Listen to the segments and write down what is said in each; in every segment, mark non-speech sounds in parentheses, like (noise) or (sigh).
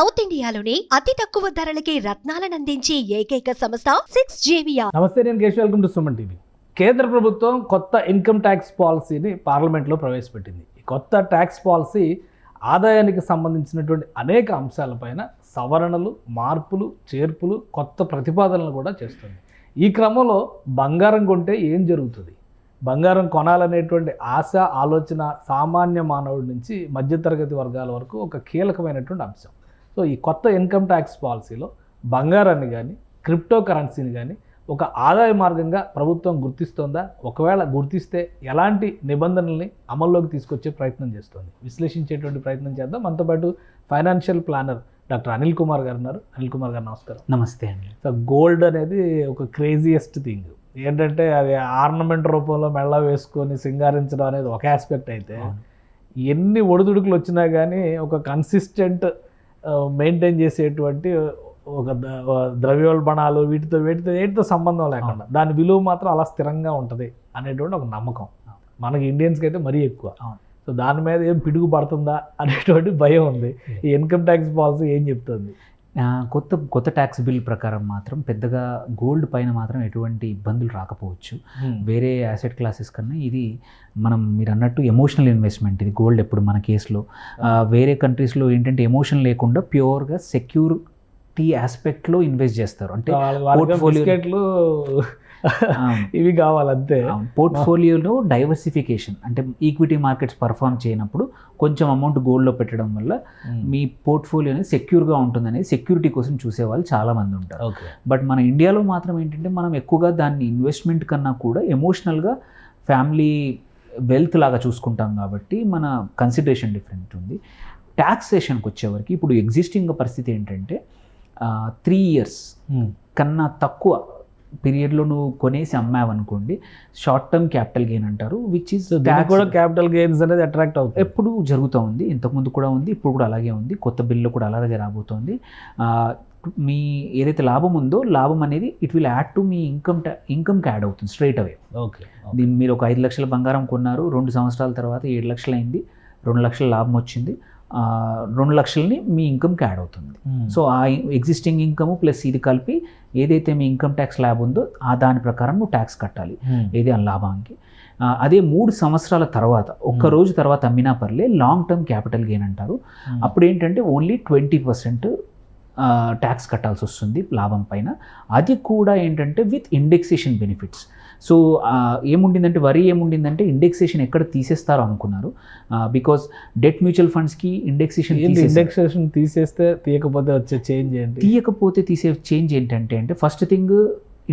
South ఇండియాలోని అతి తక్కువ ధరలకి రత్నాలనందించే ఏకైక సంస్థ సిక్స్ జేవియా నమస్తే నేను Kesh welcome to Suman TV. కేంద్ర ప్రభుత్వం కొత్త ఇన్కమ్ ట్యాక్స్ పాలసీని పార్లమెంట్లో ప్రవేశపెట్టింది. ఈ కొత్త ట్యాక్స్ పాలసీ ఆదాయానికి సంబంధించినటువంటి అనేక అంశాలపైన సవరణలు మార్పులు చేర్పులు కొత్త ప్రతిపాదనలు కూడా చేస్తుంది. ఈ క్రమంలో బంగారం కొంటే ఏం జరుగుతుంది? బంగారం కొనాలనేటువంటి ఆశ ఆలోచన సామాన్య మానవుడి నుంచి మధ్యతరగతి వర్గాల వరకు ఒక కీలకమైనటువంటి అంశం. సో ఈ కొత్త ఇన్కమ్ ట్యాక్స్ పాలసీలో బంగారాన్ని కానీ క్రిప్టో కరెన్సీని కానీ ఒక ఆదాయ మార్గంగా ప్రభుత్వం గుర్తిస్తోందా? ఒకవేళ గుర్తిస్తే ఎలాంటి నిబంధనల్ని అమల్లోకి తీసుకొచ్చే ప్రయత్నం చేస్తుంది? విశ్లేషించేటువంటి ప్రయత్నం చేద్దాం. మనతో పాటు financial planner doctor Anil Kumar గారు ఉన్నారు. అనిల్ కుమార్ గారు నమస్కారం. నమస్తే అండి. సో గోల్డ్ అనేది ఒక క్రేజియస్ట్ థింగ్. ఏంటంటే అది ఆర్నమెంట్ రూపంలో మెళ్ళ వేసుకొని సింగారించడం అనేది ఒక ఆస్పెక్ట్ అయితే ఎన్ని ఒడిదుడుకులు వచ్చినా కానీ ఒక కన్సిస్టెంట్ మెయింటైన్ చేసేటువంటి ఒక ద్రవ్యోల్బణాలు వీటితో వీటితో వీటితో సంబంధం లేకుండా దాని విలువ మాత్రం అలా స్థిరంగా ఉంటుంది అనేటువంటి ఒక నమ్మకం. మనకి ఇండియన్స్కి అయితే మరీ ఎక్కువ. సో దాని మీద ఏం పిడుగు పడుతుందా అనేటువంటి భయం ఉంది. ఈ ఇన్కమ్ ట్యాక్స్ పాలసీ ఏం చెప్తుంది? కొత్త కొత్త ట్యాక్స్ బిల్ ప్రకారం మాత్రం పెద్దగా గోల్డ్ పైన మాత్రం ఎటువంటి ఇబ్బందులు రాకపోవచ్చు. వేరే యాసెట్ క్లాసెస్ కన్నా ఇది మనం మీరు అన్నట్టు ఎమోషనల్ ఇన్వెస్ట్మెంట్ ఇది గోల్డ్ ఎప్పుడు మన కేసులో ఆ, వేరే కంట్రీస్లో ఏంటంటే ఎమోషన్ లేకుండా ప్యూర్గా సెక్యూరిటీ ఆస్పెక్ట్లో ఇన్వెస్ట్ చేస్తారు. అంటే వాళ్ళ- ఇవి కావాలి అంతే పోర్ట్ఫోలియోలో డైవర్సిఫికేషన్ అంటే ఈక్విటీ మార్కెట్స్ పర్ఫామ్ చేయనప్పుడు కొంచెం అమౌంట్ గోల్డ్లో పెట్టడం వల్ల మీ పోర్ట్ఫోలియో అనేది సెక్యూర్గా ఉంటుందనేది సెక్యూరిటీ కోసం చూసేవాళ్ళు చాలామంది ఉంటారు. బట్ మన ఇండియాలో మాత్రం ఏంటంటే మనం ఎక్కువగా దాన్ని ఇన్వెస్ట్మెంట్ కన్నా కూడా ఎమోషనల్గా ఫ్యామిలీ వెల్త్ లాగా చూసుకుంటాం కాబట్టి మన కన్సిడరేషన్ డిఫరెంట్ ఉంది. ట్యాక్సేషన్కి వచ్చేవరకు ఇప్పుడు ఎగ్జిస్టింగ్ పరిస్థితి ఏంటంటే త్రీ ఇయర్స్ కన్నా తక్కువ పీరియడ్లో నువ్వు కొనేసి అమ్మావనుకోండి షార్ట్ టర్మ్ క్యాపిటల్ గెయిన్ అంటారు విచ్ ఇస్ కూడా క్యాపిటల్ గెయిన్స్ అనేది అట్రాక్ట్ అవుతుంది. ఎప్పుడు జరుగుతూ ఉంది ఇంతకుముందు కూడా ఉంది ఇప్పుడు కూడా అలాగే ఉంది కొత్త బిల్లు కూడా అలాగే రాబోతోంది. మీ ఏదైతే లాభం ఉందో లాభం అనేది it will add to me income ఇన్కమ్కి add అవుతుంది స్ట్రైట్ అవే ఓకే దీన్ని మీరు ఒక ఐదు లక్షల బంగారం కొన్నారు రెండు సంవత్సరాల తర్వాత ఏడు లక్షలు అయింది రెండు లక్షల లాభం వచ్చింది. రెండు లక్షలని మీ ఇన్కమ్కి యాడ్ అవుతుంది. సో ఆ ఎగ్జిస్టింగ్ ఇన్కమ్ ప్లస్ ఇది కలిపి ఏదైతే మీ ఇన్కమ్ ట్యాక్స్ ల్యాబ్ ఉందో ఆ దాని ప్రకారం నువ్వు ట్యాక్స్ కట్టాలి. ఏది ఆ లాభానికి. అదే మూడు సంవత్సరాల తర్వాత ఒక్క Hmm. రోజు తర్వాత అమ్మినా పర్లే లాంగ్ టర్మ్ క్యాపిటల్ గెయిన్ అంటారు. అప్పుడు ఏంటంటే ఓన్లీ ట్వంటీ పర్సెంట్ ట్యాక్స్ కట్టాల్సి వస్తుంది లాభం పైన. అది కూడా ఏంటంటే విత్ ఇండెక్సేషన్ బెనిఫిట్స్ సో ఏముండిందంటే వరి ఏముండిందంటే ఇండెక్సేషన్ ఎక్కడ తీసేస్తారో అనుకున్నారు. బికాస్ డెట్ మ్యూచువల్ ఫండ్స్కి ఇండెక్సేషన్ ఇండెక్సేషన్ తీసేస్తే తీయకపోతే వచ్చే చేంజ్ ఏంటి? తీయకపోతే తీసే చేంజ్ ఏంటంటే అంటే ఫస్ట్ థింగ్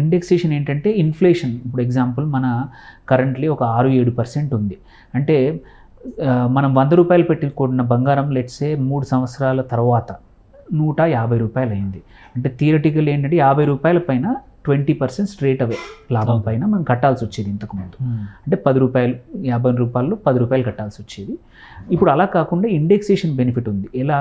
ఇండెక్సేషన్ ఏంటంటే ఇన్ఫ్లేషన్ ఇప్పుడు ఎగ్జాంపుల్ మన కరెంట్లీ ఒక ఆరు ఏడు పర్సెంట్ ఉంది. అంటే మనం వంద రూపాయలు పెట్టుకున్న బంగారం లెట్సే మూడు సంవత్సరాల తర్వాత నూట యాభై రూపాయలు అయింది అంటే థియరటికల్ ఏంటంటే యాభై రూపాయల పైన ట్వంటీ పర్సెంట్ స్ట్రేట్ అవే లాభం పైన మనం కట్టాల్సి వచ్చేది ఇంతకుముందు అంటే పది రూపాయలు యాభై రూపాయలు పది రూపాయలు కట్టాల్సి వచ్చేది. ఇప్పుడు అలా కాకుండా ఇండెక్సేషన్ బెనిఫిట్ ఉంది. ఎలా?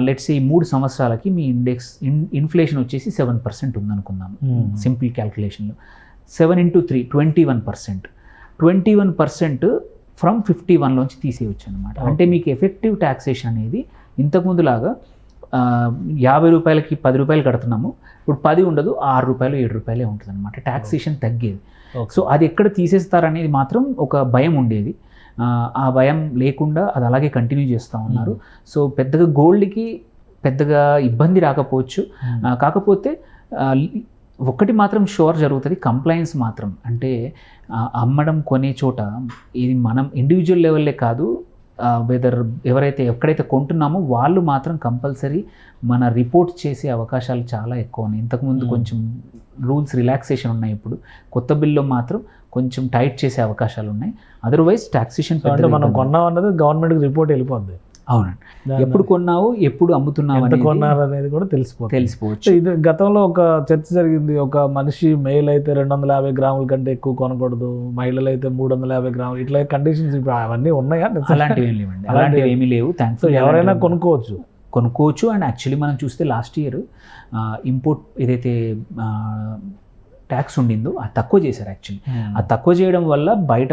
లెట్స్ ఈ మూడు సంవత్సరాలకి మీ ఇండెక్స్ ఇన్ ఇన్ఫ్లేషన్ వచ్చేసి సెవెన్ పర్సెంట్ ఉందనుకుందాం. Hmm. Simple క్యాల్కులేషన్లో seven into three twenty one percent twenty one percent from fifty వన్లోంచి తీసేయచ్చు అనమాట అంటే మీకు ఎఫెక్టివ్ ట్యాక్సేషన్ అనేది ఇంతకుముందులాగా ఆ, యాభై రూపాయలకి పది రూపాయలు కడుతున్నాము. ఇప్పుడు పది ఉండదు ఆరు రూపాయలు ఏడు రూపాయలే ఉంటుంది అనమాట ట్యాక్సేషన్ తగ్గేది. సో అది ఎక్కడ తీసేస్తారనేది మాత్రం ఒక భయం ఉండేది. ఆ, భయం లేకుండా అది అలాగే కంటిన్యూ చేస్తూ ఉన్నారు. సో పెద్దగా గోల్డ్కి పెద్దగా ఇబ్బంది రాకపోవచ్చు. కాకపోతే ఒకటి మాత్రం షూర్ జరుగుతుంది కంప్లైన్స్ మాత్రం. అంటే అమ్మడం కొనే చోట ఇది మనం ఇండివిజువల్ లెవెల్లే కాదు వెదర్ ఎవరైతే ఎక్కడైతే కొంటున్నామో వాళ్ళు మాత్రం కంపల్సరీ మన రిపోర్ట్ చేసే అవకాశాలు చాలా ఎక్కువ ఉన్నాయి ఇంతకుముందు. కొంచెం రూల్స్ రిలాక్సేషన్ ఉన్నాయి ఇప్పుడు. కొత్త బిల్లో మాత్రం కొంచెం టైట్ చేసే అవకాశాలు ఉన్నాయి. అదర్వైజ్ టాక్సేషన్ అంటే మనం కొన్నాం అన్నది గవర్నమెంట్ రిపోర్ట్ వెళ్ళిపోద్ది. అవునండి. ఎప్పుడు కొన్నావు ఎప్పుడు అమ్ముతున్నావు ఎంత కొన్నారు అనేది కూడా తెలిసిపోతుంది. తెలిసిపోవచ్చు. ఇది గతంలో ఒక చర్చ జరిగింది. ఒక మనిషి మెయిల్ అయితే రెండు వందల యాభై గ్రాముల కంటే ఎక్కువ కొనకూడదు. మహిళలు అయితే మూడు వందల యాభై గ్రాములు. ఇట్లా కండిషన్స్ ఇప్పుడు అవన్నీ ఉన్నాయా? (laughs) అలాంటివి ఏం లేవండి. అలాంటివి ఏమీ లేవు. థ్యాంక్స్ ఎవరైనా కొనుక్కోవచ్చు. కొనుక్కోవచ్చు. అండ్ యాక్చువల్లీ మనం చూస్తే లాస్ట్ ఇయర్ ఇంపోర్ట్ ఏదైతే ట్యాక్స్ ఉండిందో అది తక్కువ చేశారు యాక్చువల్లీ అది తక్కువ చేయడం వల్ల బయట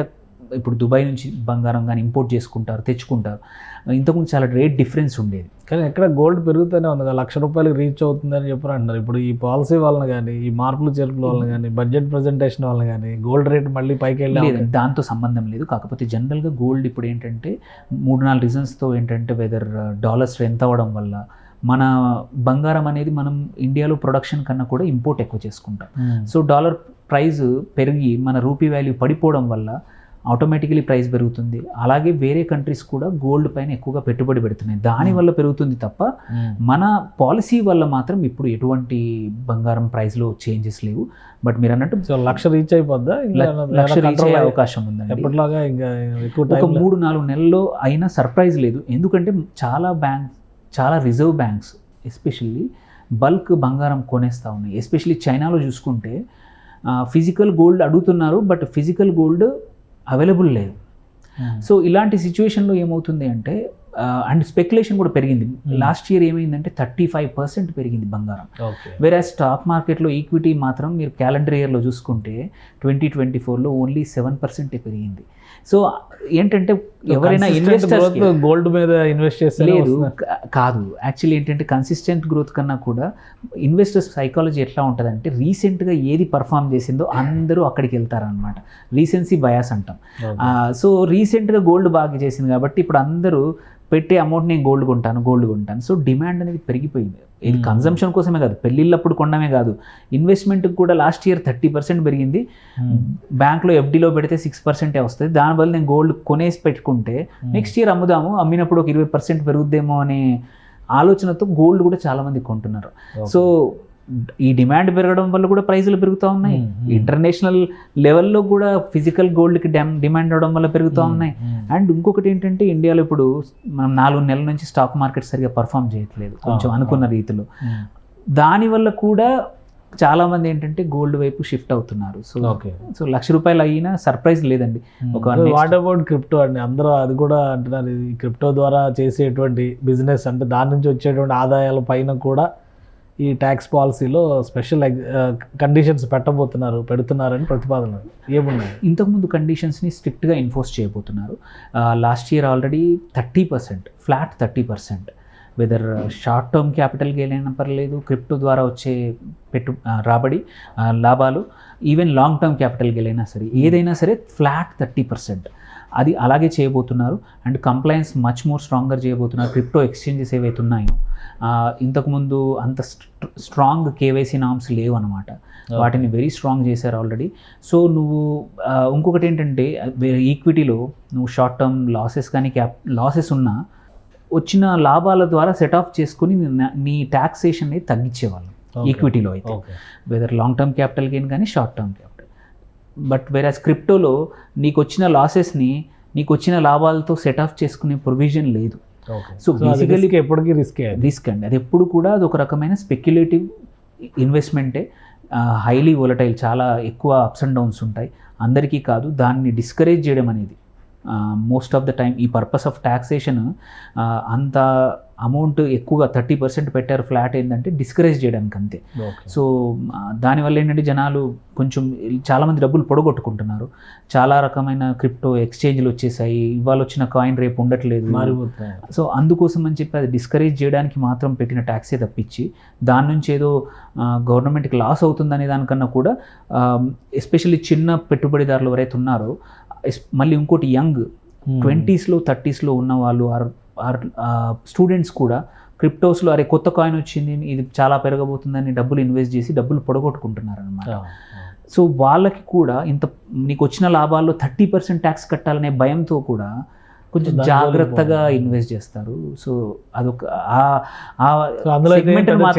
ఇప్పుడు దుబాయ్ నుంచి బంగారం కానీ ఇంపోర్ట్ చేసుకుంటారు తెచ్చుకుంటారు. ఇంతకుముందు చాలా రేట్ డిఫరెన్స్ ఉండేది. కానీ ఎక్కడ గోల్డ్ పెరుగుతూనే ఉంది లక్ష రూపాయలకి రీచ్ అవుతుందని చెప్పి అంటున్నారు. ఇప్పుడు ఈ పాలసీ వలన కానీ ఈ మార్పులు చేర్పుల వలన కానీ బడ్జెట్ ప్రజెంటేషన్ వలన కానీ గోల్డ్ రేట్ మళ్ళీ పైకి వెళ్ళి లేదు దాంతో సంబంధం లేదు. కాకపోతే జనరల్గా గోల్డ్ ఇప్పుడు ఏంటంటే మూడు నాలుగు రీజన్స్తో ఏంటంటే వెదర్ డాలర్ స్ట్రెంత్ అవ్వడం వల్ల మన బంగారం అనేది మనం ఇండియాలో ప్రొడక్షన్ కన్నా కూడా ఇంపోర్ట్ ఎక్కువ చేసుకుంటాం. సో డాలర్ ప్రైస్ పెరిగి మన రూపీ వాల్యూ పడిపోవడం వల్ల ఆటోమేటికలీ ప్రైస్ పెరుగుతుంది. అలాగే వేరే కంట్రీస్ కూడా గోల్డ్ పైన ఎక్కువగా పెట్టుబడి పెడుతున్నాయి. దాని వల్ల పెరుగుతుంది తప్ప మన పాలసీ వల్ల మాత్రం ఇప్పుడు ఎటువంటి బంగారం ప్రైస్లో చేంజెస్ లేవు. బట్ మీరు అన్నట్టు సో లక్ష రీచ్ అయిపోద్దా? లక్ష రీచ్ అయ్యే అవకాశం ఉందండి. ఎప్పటిలాగా ఇంకా ఒక మూడు నాలుగు నెలల్లో అయినా సర్ప్రైజ్ లేదు. ఎందుకంటే చాలా బ్యాంక్ చాలా రిజర్వ్ బ్యాంక్స్ ఎస్పెషల్లీ బల్క్ బంగారం కొనేస్తూ ఉన్నాయి. ఎస్పెషల్లీ చైనాలో చూసుకుంటే ఫిజికల్ గోల్డ్ అడుగుతున్నారు బట్ ఫిజికల్ గోల్డ్ అవైలబుల్ లేదు. సో ఇలాంటి సిచ్యువేషన్లో ఏమవుతుంది అంటే అండ్ స్పెక్యులేషన్ కూడా పెరిగింది. లాస్ట్ ఇయర్ ఏమైందంటే థర్టీ ఫైవ్ పర్సెంట్ పెరిగింది బంగారం. వేరే స్టాక్ మార్కెట్లో ఈక్విటీ మాత్రం మీరు క్యాలెండర్ ఇయర్లో చూసుకుంటే ట్వంటీ ట్వంటీ ఫోర్లో ఓన్లీ సెవెన్ పర్సెంటే పెరిగింది. సో ఏంటంటే ఎవరైనా ఇన్వెస్టర్స్ గోల్డ్ మీద ఇన్వెస్ట్ చేస్తే లేదు కాదు. యాక్చువల్లీ ఏంటంటే కన్సిస్టెంట్ గ్రోత్ కన్నా కూడా ఇన్వెస్టర్స్ సైకాలజీ ఎట్లా ఉంటుందంటే రీసెంట్గా ఏది పర్ఫామ్ చేసిందో అందరూ అక్కడికి వెళ్తారనమాట రీసెన్సీ బయాస్ అంటాం. సో రీసెంట్గా గోల్డ్ బాగా చేసింది కాబట్టి ఇప్పుడు అందరూ పెట్టే అమౌంట్ నేను గోల్డ్ కొంటాను గోల్డ్ కొంటాను. సో డిమాండ్ అనేది పెరిగిపోయింది. ఇది Hmm. కన్జంప్షన్ కోసమే కాదు పెళ్ళిళ్ళప్పుడు కొనడమే కాదు. ఇన్వెస్ట్మెంట్కి కూడా లాస్ట్ ఇయర్ థర్టీ పర్సెంట్ పెరిగింది. బ్యాంక్లో ఎఫ్డీలో పెడితే సిక్స్ పర్సెంటే వస్తుంది. దానివల్ల నేను గోల్డ్ కొనేసి పెట్టుకుంటే నెక్స్ట్ ఇయర్ అమ్ముదాము అమ్మినప్పుడు ఒక ఇరవై పర్సెంట్ పెరుగుద్దేమో అనే ఆలోచనతో గోల్డ్ కూడా చాలా మంది కొంటున్నారు సో ఈ డిమాండ్ పెరగడం వల్ల కూడా ప్రైజులు పెరుగుతూ ఉన్నాయి. ఇంటర్నేషనల్ లెవెల్లో కూడా ఫిజికల్ గోల్డ్కి డిమాండ్ అవడం వల్ల పెరుగుతూ ఉన్నాయి. అండ్ ఇంకొకటి ఏంటంటే ఇండియాలో ఇప్పుడు మనం నాలుగు నెలల నుంచి స్టాక్ మార్కెట్ సరిగా పర్ఫామ్ చేయట్లేదు. కొంచెం ఆ, అనుకున్న రీతిలో. దానివల్ల కూడా చాలామంది ఏంటంటే గోల్డ్ వైపు షిఫ్ట్ అవుతున్నారు. So okay. సో లక్ష రూపాయలు అయినా సర్ప్రైజ్ లేదండి. ఒక next- వాట్ అబౌట్ క్రిప్టో అండి. అందరూ అది కూడా అంటున్నారు. ఈ క్రిప్టో ద్వారా చేసేటువంటి బిజినెస్ అంటే దాని నుంచి వచ్చేటువంటి ఆదాయాల పైన కూడా ఈ ట్యాక్స్ పాలసీలో స్పెషల్ కండిషన్స్ పెట్టబోతున్నారు పెడుతున్నారని ప్రతిపాదన. ఏమున్నాయి? ఇంతకుముందు కండిషన్స్ని స్ట్రిక్ట్గా ఎన్ఫోర్స్ చేయబోతున్నారు. Last year already thirty percent flat thirty percent whether short term capital gain అయినా పర్లేదు క్రిప్టో ద్వారా వచ్చే పెట్టు రాబడి లాభాలు even long term capital gain అయినా సరే ఏదైనా సరే ఫ్లాట్ థర్టీ పర్సెంట్ అది అలాగే చేయబోతున్నారు and compliance much more stronger చేయబోతున్నారు. క్రిప్టో ఎక్స్చేంజెస్ ఏవైతే ఉన్నాయో ఇంతకుముందు అంత స్ట్రాంగ్ కేవైసీ నామ్స్ లేవు అనమాట వాటిని వెరీ స్ట్రాంగ్ చేశారు ఆల్రెడీ సో నువ్వు ఇంకొకటి ఏంటంటే ఈక్విటీలో నువ్వు షార్ట్ టర్మ్ లాసెస్ కానీ క్యాప్ లాసెస్ ఉన్నా వచ్చిన లాభాల ద్వారా సెట్ ఆఫ్ చేసుకుని నీ- నీ ట్యాక్సేషన్ని తగ్గించేవాళ్ళం. ఈక్విటీలో అయితే. Whether long term capital gain కానీ షార్ట్ టర్మ్ క్యాపిటల్ బట్ వేరే క్రిప్టోలో నీకు వచ్చిన లాసెస్ని నీకు వచ్చిన లాభాలతో సెట్ ఆఫ్ చేసుకునే ప్రొవిజన్ లేదు. సో బేసికల్లీ ఎప్పటికీ రిస్క్ రిస్క్ అండి. అది ఎప్పుడు కూడా అది ఒక రకమైన స్పెక్యులేటివ్ ఇన్వెస్ట్మెంటే హైలీ వోలటైల్ చాలా ఎక్కువ అప్స్ అండ్ డౌన్స్ ఉంటాయి. అందరికీ కాదు దాన్ని డిస్కరేజ్ చేయడం అనేది. మోస్ట్ ఆఫ్ ద టైం ఈ పర్పస్ ఆఫ్ ట్యాక్సేషన్ అంత అమౌంట్ ఎక్కువగా థర్టీ పర్సెంట్ పెట్టారు ఫ్లాట్ ఏంటంటే డిస్కరేజ్ చేయడానికి అంతే. సో దానివల్ల ఏంటంటే జనాలు కొంచెం చాలామంది డబ్బులు పొడగొట్టుకుంటున్నారు. చాలా రకమైన క్రిప్టో ఎక్స్చేంజ్లు వచ్చేసాయి. ఇవాళ వచ్చిన కాయిన్ రేపు ఉండట్లేదు. సో అందుకోసం అని చెప్పి అది డిస్కరేజ్ చేయడానికి మాత్రం పెట్టిన ట్యాక్సే తప్పించి దాని నుంచి ఏదో గవర్నమెంట్కి లాస్ అవుతుందనే దానికన్నా కూడా ఎస్పెషల్లీ చిన్న పెట్టుబడిదారులు ఎవరైతే ఉన్నారో మళ్ళీ ఇంకోటి యంగ్ ట్వంటీస్లో థర్టీస్లో ఉన్న వాళ్ళు ఆర్ ఆర్ స్టూడెంట్స్ కూడా క్రిప్టోస్లో అరే కొత్త కాయిన్ వచ్చింది ఇది చాలా పెరగబోతుందని డబ్బులు ఇన్వెస్ట్ చేసి డబ్బులు పొడగొట్టుకుంటున్నారు అనమాట సో వాళ్ళకి కూడా ఇంత నీకు వచ్చిన లాభాల్లో థర్టీ పర్సెంట్ ట్యాక్స్ కట్టాలనే భయంతో కూడా కొంచెం జాగ్రత్తగా ఇన్వెస్ట్ చేస్తారు. సో అదొక అందులో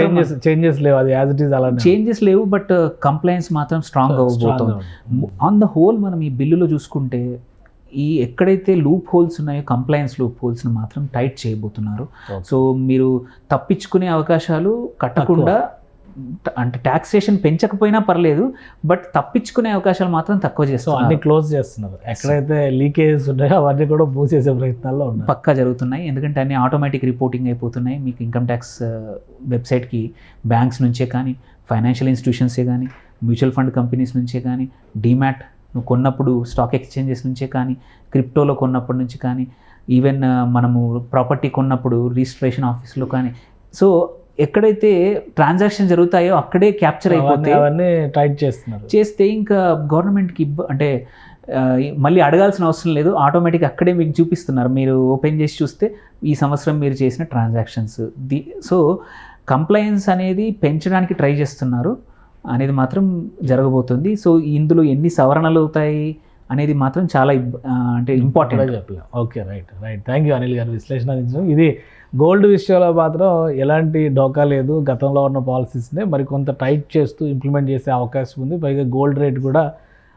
చేంజెస్ చేంజెస్ లేవు. అది యాజ్ ఇట్ ఈస్ అలానే చేంజెస్ లేవు బట్ కంప్లైంట్స్ మాత్రం స్ట్రాంగ్ అవ్వబోతుంది ఆన్ ద హోల్ మనం ఈ బిల్లులో చూసుకుంటే ఈ ఎక్కడైతే లూప్ హోల్స్ ఉన్నాయో కంప్లైన్స్ లూప్ హోల్స్ని మాత్రం టైట్ చేయబోతున్నారు. సో మీరు తప్పించుకునే అవకాశాలు కట్టకుండా అంటే ట్యాక్సేషన్ పెంచకపోయినా పర్లేదు బట్ తప్పించుకునే అవకాశాలు మాత్రం తక్కువ సో అన్ని క్లోజ్ చేస్తున్నారు. ఎక్కడైతే లీకేజెస్ ఉన్నాయో అవన్నీ కూడా మూసేసే ప్రయత్నాల్లో ఉన్నారు. పక్కా జరుగుతున్నాయి. ఎందుకంటే అన్ని ఆటోమేటిక్ రిపోర్టింగ్ అయిపోతున్నాయి. మీకు ఇన్కమ్ ట్యాక్స్ వెబ్సైట్కి బ్యాంక్స్ నుంచే కానీ ఫైనాన్షియల్ ఇన్స్టిట్యూషన్సే కానీ మ్యూచువల్ ఫండ్ కంపెనీస్ నుంచే కానీ డిమాట్ నువ్వు కొన్నప్పుడు స్టాక్ ఎక్స్చేంజెస్ నుంచే కానీ క్రిప్టోలో కొన్నప్పటి నుంచి కానీ ఈవెన్ మనము ప్రాపర్టీ కొన్నప్పుడు రిజిస్ట్రేషన్ ఆఫీస్లో కానీ. సో ఎక్కడైతే ట్రాన్సాక్షన్ జరుగుతాయో అక్కడే క్యాప్చర్ అయిపోతే టైట్ చేస్తున్నారు. చేస్తే ఇంకా గవర్నమెంట్కి అంటే మళ్ళీ అడగాల్సిన అవసరం లేదు. ఆటోమేటిక్ అక్కడే మీకు చూపిస్తున్నారు. మీరు ఓపెన్ చేసి చూస్తే ఈ సంవత్సరం మీరు చేసిన ట్రాన్సాక్షన్స్. ది సో కంప్లయన్స్ అనేది పెంచడానికి ట్రై చేస్తున్నారు. అనేది మాత్రం జరగబోతుంది. సో ఇందులో ఎన్ని సవరణలు అవుతాయి అనేది మాత్రం చాలా అంటే ఇంపార్టెంట్. చెప్పలేం. Okay right right. Thank you Anil గారు విశ్లేషణ ఇది గోల్డ్ విషయంలో మాత్రం ఎలాంటి డోకా లేదు. గతంలో ఉన్న పాలసీస్నే మరి కొంత టైట్ చేస్తూ ఇంప్లిమెంట్ చేసే అవకాశం ఉంది. పైగా గోల్డ్ రేట్ కూడా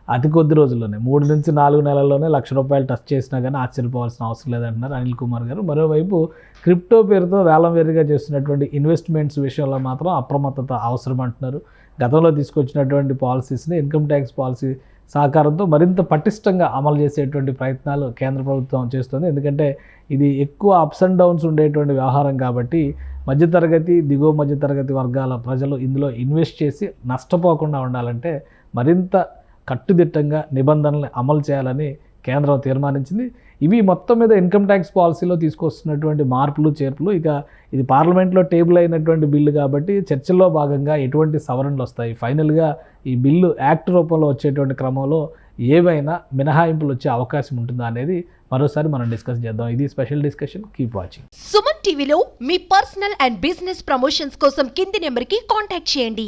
అతి కొద్ది రోజుల్లోనే మూడు నుంచి నాలుగు నెలల్లోనే లక్ష రూపాయలు టచ్ చేసినా కానీ ఆశ్చర్యపోవాల్సిన అవసరం లేదంటున్నారు అనిల్ కుమార్ గారు. మరోవైపు క్రిప్టో పేరుతో వేలం వేరుగా చేస్తున్నటువంటి ఇన్వెస్ట్మెంట్స్ విషయంలో మాత్రం అప్రమత్తత అవసరం అంటున్నారు. గతంలో తీసుకొచ్చినటువంటి పాలసీస్ని ఇన్కమ్ ట్యాక్స్ పాలసీ సహకారంతో మరింత పటిష్టంగా అమలు చేసేటువంటి ప్రయత్నాలు కేంద్ర ప్రభుత్వం చేస్తుంది. ఎందుకంటే ఇది ఎక్కువ అప్స్ అండ్ డౌన్స్ ఉండేటువంటి వ్యవహారం కాబట్టి మధ్యతరగతి దిగువ మధ్యతరగతి వర్గాల ప్రజలు ఇందులో ఇన్వెస్ట్ చేసి నష్టపోకుండా ఉండాలంటే మరింత కట్టుదిట్టంగా నిబంధనలు అమలు చేయాలని కేంద్రం తీర్మానించింది. ఇవి మొత్తం మీద ఇన్కమ్ ట్యాక్స్ పాలసీలో తీసుకొస్తున్నటువంటి మార్పులు చేర్పులు. ఇక ఇది పార్లమెంట్లో టేబుల్ అయినటువంటి బిల్లు కాబట్టి చర్చల్లో భాగంగా ఎటువంటి సవరణలు వస్తాయి? ఫైనల్గా ఈ బిల్లు యాక్ట్ రూపంలో వచ్చేటువంటి క్రమంలో ఏవైనా మినహాయింపులు వచ్చే అవకాశం ఉంటుందా అనేది మరోసారి మనం డిస్కస్ చేద్దాం. ఇది special discussion. Keep watching. Suman టీవీలో మీ పర్సనల్ అండ్ బిజినెస్ ప్రమోషన్స్ కోసం కింది నెంబర్కి కాంటాక్ట్ చేయండి.